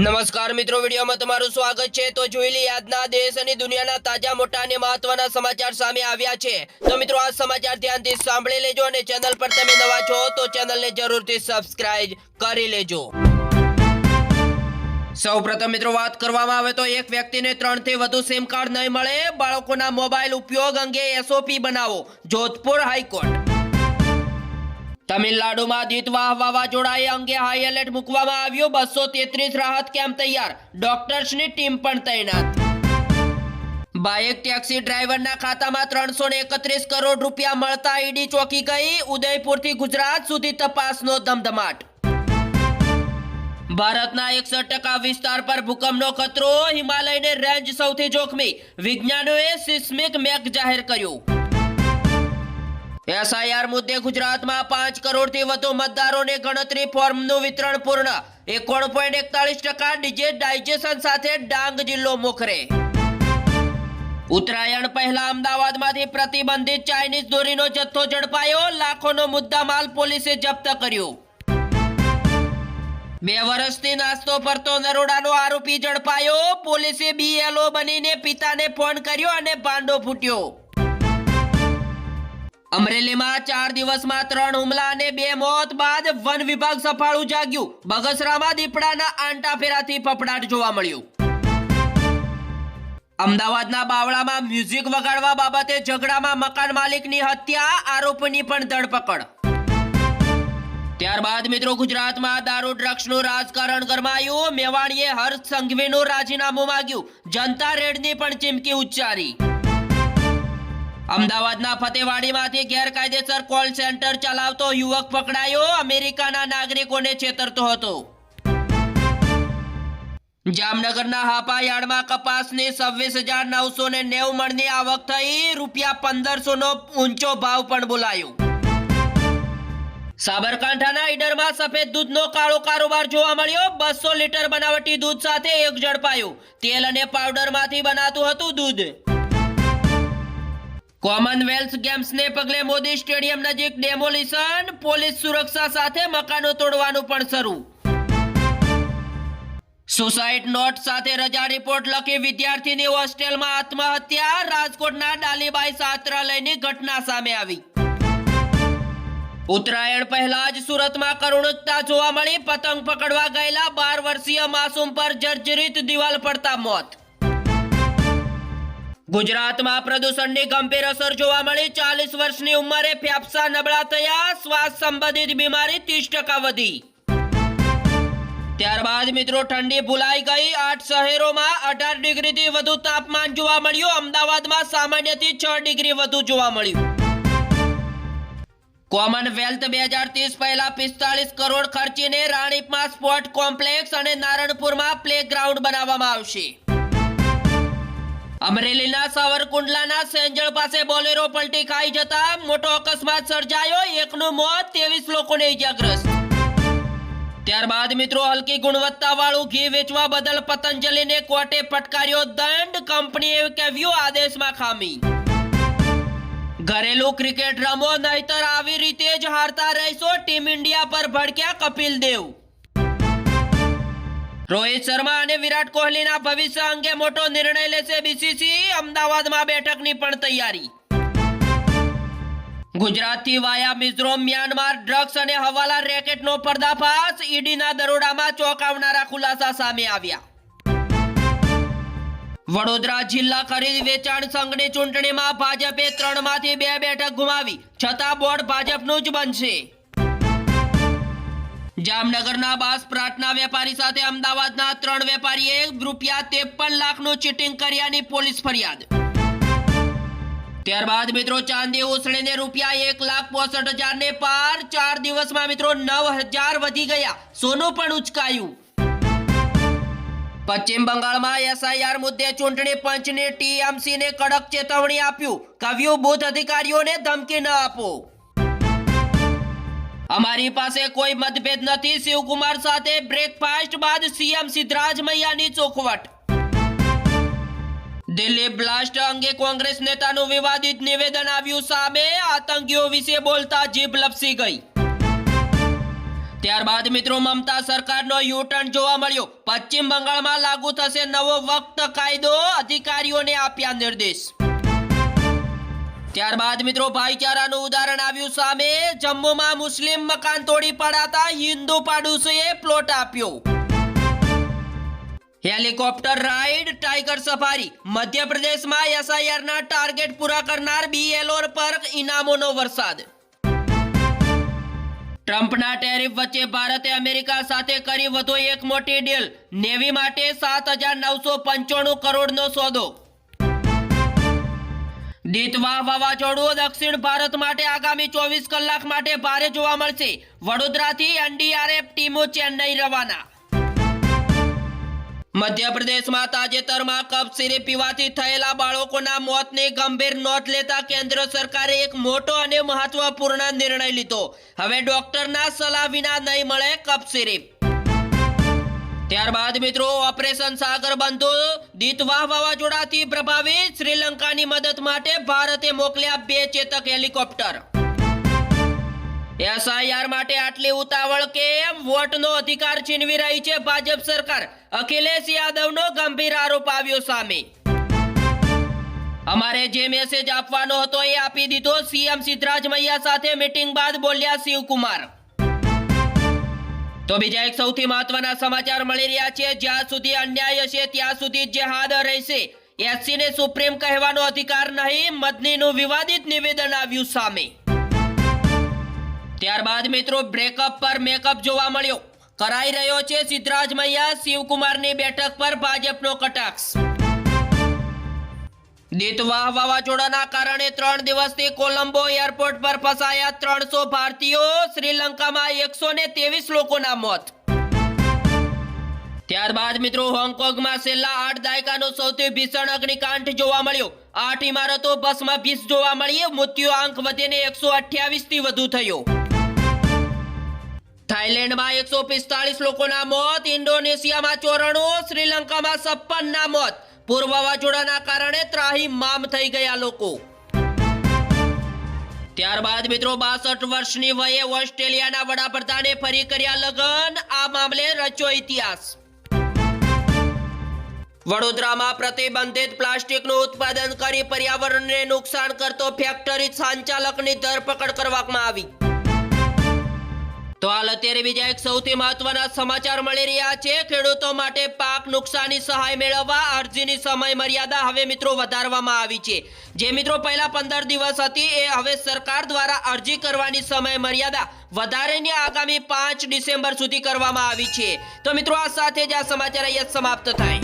નમસ્કાર મિત્રો, વિડીયોમાં તમારું સ્વાગત છે. તો જોઈ લઈએ, આજના દેશ અને દુનિયાના તાજા, મોટા અને મહત્વના સમાચાર સામે આવ્યા છે. તો મિત્રો, આ સમાચાર ધ્યાનથી સાંભળી લેજો અને ચેનલ પર તમે નવા છો, તો ચેનલને જરૂરથી સબસ્ક્રાઇબ કરી લેજો. સૌ પ્રથમ મિત્રો, વાત કરવામાં આવે તો એક વ્યક્તિને ત્રણથી વધુ સિમ કાર્ડ નહીં મળે. બાળકોના મોબાઈલ ઉપયોગ અંગે એસઓપી બનાવો. Jodhpur high court. તમિલનાડુમાં દીતવાહ વાવાઝોડા અંગે હાઈ એલર્ટ મૂકવામાં આવ્યું. બસો તેત્રીસ રાહત કેમ્પ તૈયાર. ડોક્ટર્સની ટીમ પણ તૈનાત. બાઇક ટેક્સી ડ્રાઈવરના ખાતામાં ત્રણસો એકત્રીસ કરોડ રૂપિયા મળતા ઈડી ચોકી ગઈ. ઉદયપુરથી ગુજરાત સુધી તપાસનો ધમધમાટ. ભારતના એકસઠ ટકા વિસ્તાર પર ભૂકંપનો ખતરો. હિમાલયની રેન્જ સૌથી જોખમી. વિજ્ઞાનોએ સિસ્મિક મેક જાહેર કર્યું. એસઆઈઆર મુદ્દે ગુજરાતમાં પાંચ કરોડથી વધુ મતદારોને ગણતરી ફોર્મનું વિતરણ પૂર્ણ. એકોણ એકતાલીસ ટકા ડિજિટાઇઝેશન સાથે ડાંગ જિલ્લો મોખરે. ઉત્તરાયણ પહેલા અમદાવાદમાંથી પ્રતિબંધિત ચાઇનીઝ દોરીનો જથ્થો ઝડપાયો. લાખોનો મુદ્દામાલ પોલીસે જપ્ત કર્યો. બે વર્ષથી નાસ્તો ફરતો નરોડાનો આરોપી ઝડપાયો. પોલીસે બીએલઓ બનીને પિતાને ફોન કર્યો અને ભાંડો ફૂટ્યો. અમરેલીમાં ચાર દિવસમાં ત્રણ હુમલા અને બે મોત બાદ વન વિભાગ સફાળું જાગ્યું. બગસરામાં દીપડાના આંટા ફેરાથી ફફડાટ જોવા મળ્યું. અમદાવાદના બાવળામાં મ્યુઝિક વગાડવા બાબતે ઝઘડામાં મકાન માલિકની હત્યા, આરોપીની પણ ધરપકડ. ત્યારબાદ મિત્રો ગુજરાતમાં દારૂ, ડ્રગ્સનું રાજકારણ ગરમાયું. મેવાણીએ હર્ષ સંઘવીનું રાજીનામું માંગ્યું. જનતા રેડની પણ ચીમકી ઉચ્ચારી. અમદાવાદના ફતેવાડીમાંથી ગેરકાયદેસર કોલ સેન્ટર ચલાવતો યુવક પકડાયો. અમેરિકાના નાગરિકોને છેતરતો હતો. જામનગરના હાપાયાર્ડમાં કપાસની છવ્વીસ હજાર નવસો ને નેવું મણની આવક થઈ. રૂપિયા પંદરસો નો ઊંચો ભાવ પણ બોલાયો. સાબરકાંઠાના ઈડરમાં સફેદ દૂધનો કાળો કારોબાર જોવા મળ્યો. બસો લીટર બનાવટી દૂધ સાથે એક ઝડપાયું. તેલ અને પાવડરમાંથી બનાતું હતું દૂધ. કોમનવેલ્થ ગેમ્સને પગલે મોદી સ્ટેડિયમ નજીક ડેમોલિશન, પોલીસ સુરક્ષા સાથે મકાનો તોડવાનું પણ શરૂ. સુસાઇડ નોટ સાથે રજા રિપોર્ટ લખી વિદ્યાર્થીની હોસ્ટેલમાં આત્મહત્યા, રાજકોટના ડાલીબાઈ સાત્રાલયની ઘટના સામે આવી. ઉત્તરાયણ પહેલા જ સુરતમાં કરુણતા જોવા મળી, પતંગ પકડવા ગયેલા બાર વર્ષીય માસૂમ પર જર્જરિત દિવાલ પડતા મોત. ગુજરાતમાં પ્રદૂષણની ગંભીર અસર જોવા મળી. ચાલીસ વર્ષની ઉંમરે ફેફસા નબળા થયા. શ્વાસ સંબંધિત બીમારી ત્રીસ ટકા વધી. ત્યારબાદ મિત્રો ઠંડી ભૂલાઈ ગઈ. આઠ શહેરોમાં અઢાર ડિગ્રીથી વધુ તાપમાન જોવા મળ્યું. અમદાવાદમાં સામાન્યથી છ ડિગ્રી વધુ જોવા મળ્યું. કોમનવેલ્થ બે હજાર ત્રીસ પહેલા પિસ્તાળીસ કરોડ ખર્ચીને રાણીપમાં સ્પોર્ટ કોમ્પ્લેક્સ અને નારણપુરમાં પ્લે ગ્રાઉન્ડ બનાવવામાં આવશે. અમરેલીના સાવરકુંડલાના સેંજળ પાસે બોલેરો પલટી ખાઈ જતા મોટો અકસ્માત સર્જાયો. એકનું મોત ત્રેવીસ લોકોને ઇજાગ્રસ્ત ત્યારબાદ મિત્રો હલકી ગુણવત્તા વાળું ઘી વેચવા બદલ પતંજલિને કોર્ટે ફટકાર્યો દંડ. કંપનીએ કહેવ્યું, આદેશમાં ખામી. ઘરેલું ક્રિકેટ રમો, નહીતર આવી રીતે જ હારતા રહેશો. ટીમ ઇન્ડિયા પર ભડક્યા કપિલ દેવ. રોહિત શર્મા અને વિરાટ કોહલીના ભવિષ્ય અંગે મોટો નિર્ણય લેશે બીસીસી અમદાવાદમાં બેઠકની પણ તૈયારી. ગુજરાતથી વાયા મિઝોરમ, મ્યાનમાર ડ્રગ્સ અને હવાલા રેકેટનો પર્દાફાશ. ઈડીના દરોડામાં ચોંકાવનારા ખુલાસા સામે આવ્યા. વડોદરા જિલ્લા ખરીદ વેચાણ સંઘની ચૂંટણીમાં ભાજપે ત્રણમાંથી બે બેઠક ગુમાવી. છતાં બોર્ડ ભાજપનું જ બનશે. જામનગરના બાસ પ્રાટના વેપારી સાથે અમદાવાદના ત્રણ વેપારીએ રૂપિયા ત્રેપન લાખનું ચીટિંગ કર્યાની પોલીસ ફરિયાદ. ત્યારબાદ મિત્રો ચાંદી ઉછળીને રૂપિયા એક લાખ પોસઠ હજાર ને પાર ચાર દિવસમાં મિત્રો નવ હજાર વધી ગયા. સોનું પણ ઉચકાયું. પશ્ચિમ બંગાળમાં એસઆઈઆર મુદ્દે ચૂંટણી પંચને ટીએમસીને કડક ચેતવણી આપ્યું. કવ્યું બુથ અધિકારીઓને ધમકી ન આપો. અમારી પાસે કોઈ મતભેદ નથી. શિવકુમાર સાથે બ્રેકફાસ્ટ બાદ સીએમ સિદ્ધરાજ મૈયાની ચોખવટ. દિલ્હી બ્લાસ્ટ અંગે કોંગ્રેસ નેતાનું વિવાદિત નિવેદન આવ્યું સામે આતંકીઓ વિશે બોલતા જીભ લપસી ગઈ. ત્યારબાદ મિત્રો મમતા સરકારનો યુટર્ન જોવા મળ્યો. પશ્ચિમ બંગાળમાં લાગુ થશે નવો વક્ત કાયદો. અધિકારીઓને આપ્યા નિર્દેશ. ત્યારબાદ મિત્રો ભાઈચારાનું ઉદાહરણ આવ્યું સામે. જમ્મુમાં મુસ્લિમ મકાન તોડી પડાતા હિન્દુ પાડોશીએ પ્લોટ આપ્યો. Helicopter ride, tiger safari. મધ્યપ્રદેશમાં એસઆઈઆરના ટાર્ગેટ પૂરા કરનાર બીએલઓ પર ઇનામોનો વરસાદ. ટ્રમ્પના ટેરિફ વચ્ચે ભારતે અમેરિકા સાથે કરી વધુ એક મોટી ડીલ. નેવી માટે સાત હજાર નવસો પંચાણું કરોડનો સોદો. દીતવા વાવાઝોડું દક્ષિણ ભારત માટે આગામી ચોવીસ કલાક માટે ભારે જોવા મળશે. વડોદરાથી એનડીઆરએફ ટીમો ચેન્નઈ રવાના. મધ્યપ્રદેશમાં તાજેતરમાં કપ સિરપ પીવાથી થયેલા બાળકોના મોતની ગંભીર નોંધ લેતા કેન્દ્ર સરકારે એક મોટો અને મહત્વપૂર્ણ નિર્ણય લીધો. હવે ડોક્ટરના સલાહ વિના નહીં મળે કપ સિરપ ત્યારબાદ મિત્રો, ઓપરેશન સાગર બંધુ દીતવાહ વાવાઝોડાથી પ્રભાવિત શ્રીલંકાની મદદ માટે ભારતે મોકલ્યા બે ચેતક હેલિકોપ્ટર. એસઆઈઆર માટે આટલી ઉતાવળ કેમ? વોટનો અધિકાર છીનવી રહી છે ભાજપ સરકાર. અખિલેશ યાદવનો ગંભીર આરોપ આવ્યો સામે. અમારે જે મેસેજ આપવાનો હતો એ આપી દીધો સીએમ સિદ્ધરાજ મૈયા સાથે મીટિંગ બાદ બોલ્યા શિવકુમાર. તો બીજા એક સૌથી મહત્વના સમાચાર મળી રહ્યા છે. જ્યાં સુધી અન્યાય હશે, ત્યાં સુધી જેહાદ રહેશે. એસસી ને સુપ્રીમ કહેવાનો અધિકાર નહીં, મદનીનું વિવાદિત નિવેદન આવ્યું સામે. ત્યારબાદ મિત્રો બ્રેકઅપ પર મેકઅપ જોવા મળ્યો. કરાઈ રહ્યો છે સિદ્ધરાજ મૈયા, શિવકુમારની બેઠક પર ભાજપનો કટાક્ષ. દીતવાહ વાવાઝોડાના કારણે ત્રણ દિવસથી કોલંબો એરપોર્ટ પર ફસાયા ત્રણસો ભારતીયો, શ્રીલંકામાં એકસો ને ત્રેવીસ લોકોના મોત. ત્યારબાદ મિત્રો હોંગકોંગમાં છેલ્લા આઠ દાયકાનો સૌથી ભીષણ અગ્નિકાંડ જોવા મળ્યો. આઠ ઇમારતો બસમાં ભીસ જોવા મળી, મૃત્યુ આંક વધીને એકસો અઠ્યાવીસથી વધુ થયો. થાઈલેન્ડમાં એકસો પિસ્તાળીસ લોકોના મોત, ઇન્ડોનેશિયામાં ચોરાણું, શ્રીલંકામાં છપ્પનના મોત. પૂર્વ વાવાઝોડાના કારણે ત્રાહીમામ થઈ ગયા લોકો. ત્યારબાદ મિત્રો બાસઠ વર્ષની વયે ઓસ્ટ્રેલિયાના વડાપ્રધાને ફરી કર્યા લગ્ન. આ મામલે રચ્યો ઇતિહાસ. વડોદરામાં પ્રતિબંધિત પ્લાસ્ટિકનું ઉત્પાદન કરી પર્યાવરણને નુકસાન કરતો ફેક્ટરી સંચાલકની ધરપકડ કરવામાં આવી. તો હાલ અત્યારે બીજા એક સૌથી મહત્વના સમાચાર મળી રહ્યા છે. ખેડૂતો માટે પાક નુકસાની સહાય મેળવવા અરજીની સમય મર્યાદા હવે મિત્રો વધારવામાં આવી છે. જે મિત્રો પહેલા પંદર દિવસ હતી એ હવે સરકાર દ્વારા અરજી કરવાની સમય મર્યાદા વધારેની આગામી પાંચ ડિસેમ્બર સુધી કરવામાં આવી છે. તો મિત્રો આ સાથે જ આ સમાચાર અહીંયા સમાપ્ત થાય.